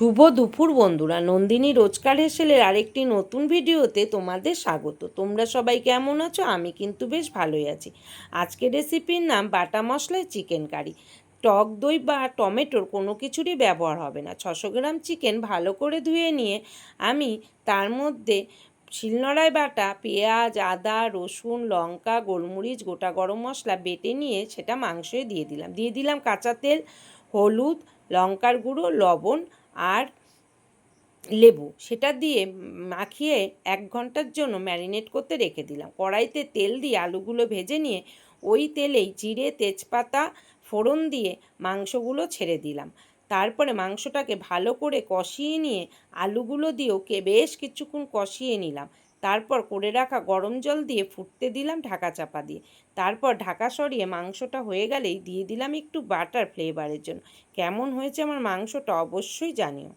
শুভ দুপুর বন্ধুরা, নন্দিনী রোজকার হেসেলের আরেকটি নতুন ভিডিওতে তোমাদের স্বাগত। তোমরা সবাই কেমন আছো? আমি কিন্তু বেশ ভালোই আছি। আজকের রেসিপির নাম বাটা মশলায় চিকেন কারি। টক দই বা টমেটোর কোনো কিছুরই ব্যবহার হবে না। ছশো গ্রাম চিকেন ভালো করে ধুয়ে নিয়ে আমি তার মধ্যে শিলনোড়ায় বাটা, পেঁয়াজ, আদা, রসুন, লঙ্কা, গোলমরিচ, গোটা গরম মশলা বেটে নিয়ে সেটা মাংসে দিয়ে দিলাম। দিয়ে দিলাম কাঁচা তেল, হলুদ, লঙ্কার গুঁড়ো, লবণ আর লেবু, সেটা দিয়ে মাখিয়ে এক ঘণ্টার জন্য ম্যারিনেট করতে রেখে দিলাম। কড়াইতে তেল দিয়ে আলুগুলো ভেজে নিয়ে ওই তেলেই জিরে, তেজপাতা, ফোড়ন দিয়ে মাংসগুলো ছেড়ে দিলাম। তারপরে মাংসটাকে ভালো করে কষিয়ে নিয়ে আলুগুলো দিয়েও কে, বেশ কিছুক্ষণ কষিয়ে নিলাম। তারপর করে রাখা গরম জল দিয়ে ফুটতে দিলাম ঢাকা চাপা দিয়ে। তারপর ঢাকা সরিয়ে মাংসটা হয়ে গেলেই দিয়ে দিলাম একটু বাটার ফ্লেভারের জন্য। কেমন হয়েছে আমার মাংসটা অবশ্যই জানিও।